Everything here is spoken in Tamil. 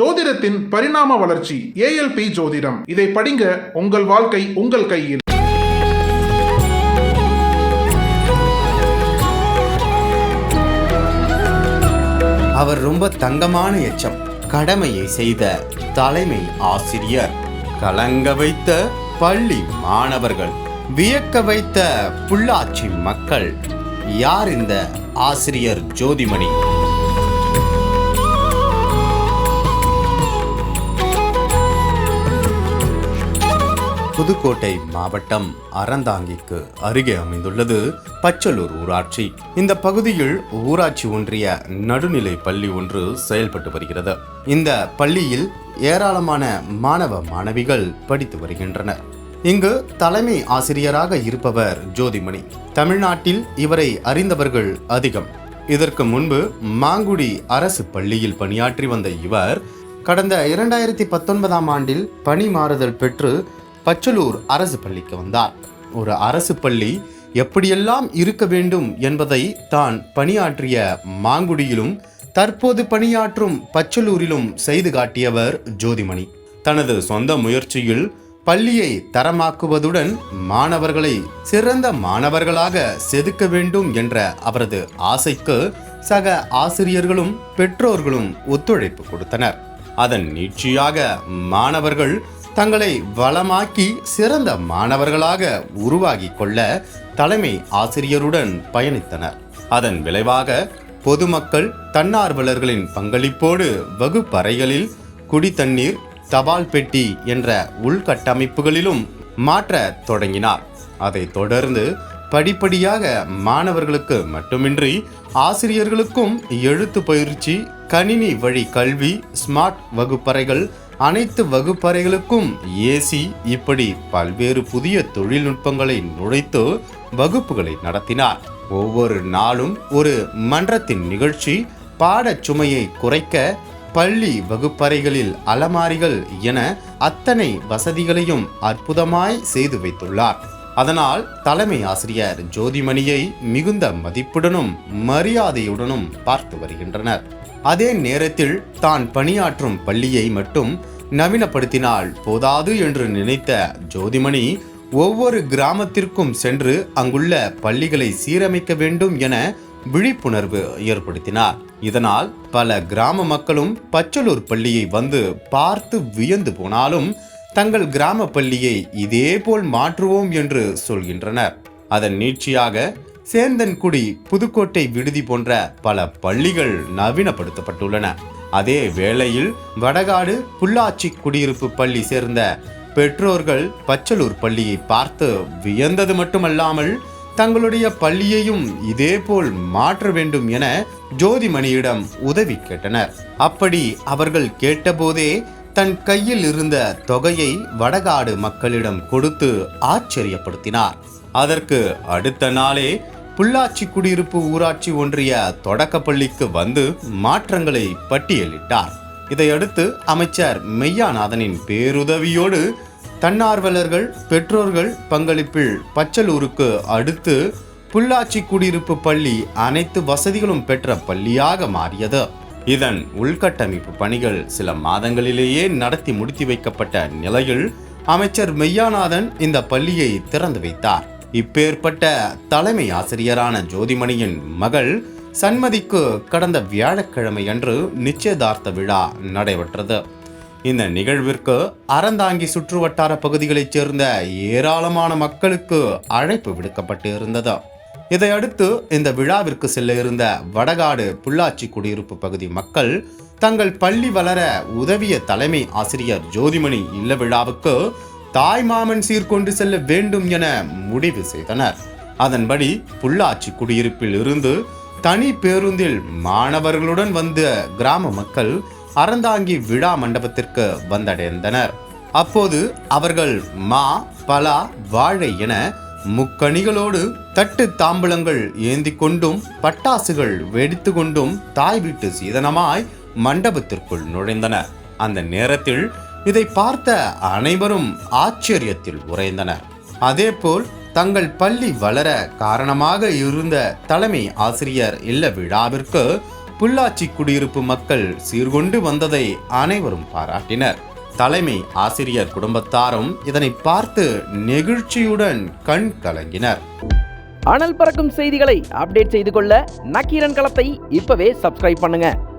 ஜோதிடத்தின் பரிணாம வளர்ச்சி ஏஎல்பி ஜோதிடம். இதை படிங்க உங்கள் வாழ்க்கை உங்கள் கையில். அவர் ரொம்ப தங்கமான எச்சம். கடமையை செய்த தலைமை ஆசிரியர். கலங்க வைத்த பள்ளி மாணவர்கள். வியக்க வைத்த புள்ளாச்சி மக்கள். யார் இந்த ஆசிரியர் ஜோதிமணி? புதுக்கோட்டை மாவட்டம் அறந்தாங்கிக்கு அருகே அமைந்துள்ளது பச்சலூர் ஊராட்சி. இந்த பகுதியில் ஊராட்சி ஒன்றிய நடுநிலை பள்ளி ஒன்று செயல்பட்டு வருகிறது. இந்த பள்ளியில் ஏராளமான மாணவ மாணவிகள் படித்து வருகின்றனர். இங்கு தலைமை ஆசிரியராக இருப்பவர் ஜோதிமணி. தமிழ்நாட்டில் இவரை அறிந்தவர்கள் அதிகம். இதற்கு முன்பு மாங்குடி அரசு பள்ளியில் பணியாற்றி வந்த இவர் கடந்த இரண்டாயிரத்தி பத்தொன்பதாம் ஆண்டில் பணி மாறுதல் பெற்று பச்சலூர் அரசு பள்ளிக்கு வந்தார். ஒரு அரசு பள்ளி எப்படியெல்லாம் இருக்க வேண்டும் என்பதை தான் பணியாற்றிய மாங்குடியிலும் தற்போது பணியாற்றும் பச்சலூரிலும் செய்து காட்டியவர் ஜோதிமணி. தனது சொந்த முயற்சியில் பள்ளியை தரமாக்குவதுடன் மாணவர்களை சிறந்த மாணவர்களாக செதுக்க வேண்டும் என்ற அவரது ஆசைக்கு சக ஆசிரியர்களும் பெற்றோர்களும் ஒத்துழைப்பு கொடுத்தனர். அதன் நீட்சியாக மாணவர்கள் தங்களை வளமாக்கி சிறந்த மாணவர்களாக உருவாகி கொள்ள தலைமை ஆசிரியருடன் பயணித்தனர். அதன் விளைவாக பொதுமக்கள் தன்னார்வலர்களின் பங்களிப்போடு வகுப்பறைகளில் குடித்தண்ணீர் தபால் பெட்டி என்ற உள்கட்டமைப்புகளிலும் மாற்றத் தொடங்கினார். அதைத் தொடர்ந்து படிப்படியாக மாணவர்களுக்கு மட்டுமின்றி ஆசிரியர்களுக்கும் எழுத்து பயிற்சி கணினி வழி கல்வி ஸ்மார்ட் வகுப்பறைகள் அனைத்து வகுப்பறைகளுக்கும் ஏசி இப்படி பல்வேறு புதிய தொழில்நுட்பங்களை நுழைத்து வகுப்புகளை நடத்தினார். ஒவ்வொரு நாளும் ஒரு மன்றத்தின் நிகழ்ச்சி பாடச் சுமையை குறைக்க பள்ளி வகுப்பறைகளில் அலமாரிகள் என அத்தனை வசதிகளையும் அற்புதமாய் செய்து வைத்துள்ளார். அதனால் தலைமை ஆசிரியர் ஜோதிமணியை மிகுந்த மதிப்புடனும் மரியாதையுடனும் பார்த்து வருகின்றனர். அதே நேரத்தில் தான் பணியாற்றும் பள்ளியை மட்டும் நவீனப்படுத்தினால் போதாது என்று நினைத்த ஜோதிமணி ஒவ்வொரு கிராமத்திற்கும் சென்று அங்குள்ள பள்ளிகளை சீரமைக்க வேண்டும் என விழிப்புணர்வு ஏற்படுத்தினார். இதனால் பல கிராம மக்களும் பச்சலூர் பள்ளியை வந்து பார்த்து வியந்து போனாலும் தங்கள் கிராம பள்ளியை இதேபோல் மாற்றுவோம் என்று சொல்கின்றனர். அதன் நீட்சியாக சேந்தன்குடி புதுக்கோட்டை விடுதி போன்ற பல பள்ளிகள் நவீனப்படுத்தப்பட்டுள்ளன. அதே வேளையில் வடகாடு புள்ளாச்சி குடியிருப்பு பள்ளி சேர்ந்த பெற்றோர்கள் பச்சலூர் பள்ளியை பார்த்து வியந்தது மட்டுமல்லாமல் தங்களுடைய பள்ளியையும் இதேபோல் மாற்ற வேண்டும் என ஜோதிமணியிடம் உதவி கேட்டனர். அப்படி அவர்கள் கேட்டபோதே தன் கையில் இருந்த தொகையை வடகாடு மக்களிடம் கொடுத்து ஆச்சரியப்படுத்தினார். அதற்கு அடுத்த நாளே புள்ளாச்சி குடியிருப்பு ஊராட்சி ஒன்றிய தொடக்கப்பள்ளிக்கு வந்து மாற்றங்களை பட்டியலிட்டார். இதையடுத்து அமைச்சர் மெய்யாநாதனின் பேருதவியோடு தன்னார்வலர்கள் பெற்றோர்கள் பங்களிப்பில் பச்சலூருக்கு அடுத்து புள்ளாச்சி குடியிருப்பு பள்ளி அனைத்து வசதிகளும் பெற்ற பள்ளியாக மாறியது. இதன் உள்கட்டமைப்பு பணிகள் சில மாதங்களிலேயே நடத்தி முடித்து வைக்கப்பட்ட நிலையில் அமைச்சர் மெய்யாநாதன் இந்த பள்ளியை திறந்து வைத்தார். இப்பேற்பட்ட தலைமை ஆசிரியரான ஜோதிமணியின் மகள் சன்மதிக்கு கடந்த வியாழக்கிழமை அன்று நிச்சயதார்த்த விழா நடைபெற்றது. இந்த நிகழ்விற்கு அறந்தாங்கி சுற்றுவட்டார பகுதிகளைச் சேர்ந்த ஏராளமான மக்களுக்கு அழைப்பு விடுக்கப்பட்டு இருந்தது இதையடுத்து இந்த விழாவிற்கு செல்ல இருந்த வடகாடு புள்ளாச்சி குடியிருப்பு பகுதி மக்கள் தங்கள் பள்ளி வளர உதவிய தலைமை ஆசிரியர் ஜோதிமணி இல்ல விழாவுக்கு தாய்மாமன் சீர்கொண்டு செல்ல வேண்டும் என முடிவு செய்தனர். அதன்படி புள்ளாச்சி குடியிருப்பில் இருந்து தனி பேருந்தில் மாணவர்களுடன் வந்த கிராம மக்கள் அறந்தாங்கி விழா மண்டபத்திற்கு வந்தடைந்தனர். அப்போது அவர்கள் மா பலா வாழை என முக்கணிகளோடு தட்டு தாம்பூலங்கள் ஏந்தி கொண்டும் பட்டாசுகள் வெடித்து கொண்டும் தாய் வீட்டு சீதனமாய் மண்டபத்திற்குள் நுழைந்தனர். அந்த நேரத்தில் இதை பார்த்த அனைவரும் ஆச்சரியத்தில் உறைந்தனர். அதேபோல் தங்கள் பள்ளி வளர காரணமாக இருந்த தலைமை ஆசிரியர் இல்ல விழாவிற்கு புள்ளாச்சி குடியிருப்பு மக்கள் சீர்கொண்டு வந்ததை அனைவரும் பாராட்டினர். தலைமை ஆசிரியர் குடும்பத்தாரும் இதனை பார்த்து நெகிழ்ச்சியுடன் கண் கலங்கினர். அனல் பறக்கும் செய்திகளை அப்டேட் செய்து கொள்ள நக்கீரன் களத்தை இப்பவே சப்ஸ்கிரைப் பண்ணுங்க.